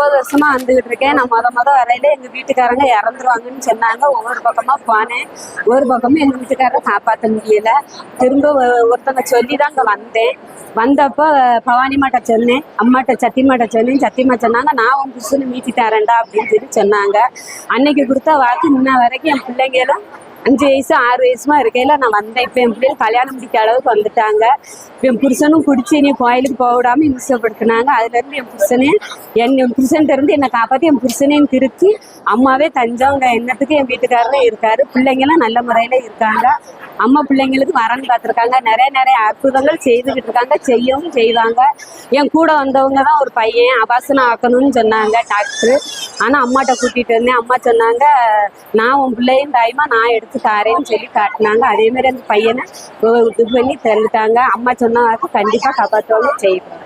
ஒன்பது வருஷமா வந்துகிட்டு இருக்கேன். நான் முத முத வரையில எங்க வீட்டுக்காரங்க இறந்துருவாங்கன்னு சொன்னாங்க. ஒவ்வொரு பக்கமா போனேன். ஒரு பக்கமும் எங்க வீட்டுக்காரரை காப்பாற்ற முடியல. திரும்ப ஒருத்தங்க சொல்லி தான் அங்க வந்தேன். வந்தப்போ பவானிமாட்ட சொன்னேன். அம்மாட்ட சத்திமாட்ட சொன்னேன். சத்திமா சொன்னாங்க நான் உன் புருஷனை மீட்டி தரேன்டா அப்படின்னு சொல்லி சொன்னாங்க. அன்னைக்கு கொடுத்த வாக்கு இன்ன வரைக்கும் என் பிள்ளைங்களும் அஞ்சு வயசு ஆறு வயசுமா இருக்கையில நான் வந்தேன். இப்போ என் பிள்ளைகள் கல்யாணம் முடிக்க அளவுக்கு வந்துட்டாங்க. இப்போ என் புருஷனும் பிடிச்சி நீ கோயிலுக்கு போக விடாம இம்சப்படுத்தினாங்க. என் புருஷனே என் என் புருஷன்ட்ட இருந்து என்னை காப்பாற்றி என் புருஷனையும் திருத்தி அம்மாவே தஞ்சவங்க. எண்ணத்துக்கு என் வீட்டுக்காரரும் இருக்காரு. பிள்ளைங்களும் நல்ல முறையில் இருக்காங்க. அம்மா பிள்ளைங்களுக்கு வரன் பார்த்துருக்காங்க நிறைய நிறைய அற்புதங்கள் செய்துக்கிட்டு இருக்காங்க. செய்யவும் செய்வாங்க. என் கூட வந்தவங்க தான் ஒரு பையன். அபாசனம் ஆக்கணும்னு சொன்னாங்க டாக்டர். ஆனால் அம்மாட்ட கூட்டிகிட்டு வந்தேன். அம்மா சொன்னாங்க நான் உன் பிள்ளையும் தாயமா நான் எடுத்து தாரேன்னு சொல்லி காட்டினாங்க. அதேமாரி அந்த பையனை இது பண்ணி தந்துட்டாங்க. அம்மா சொன்னாங்க கண்டிப்பாக காப்பாற்றுவாங்க செய்வோம்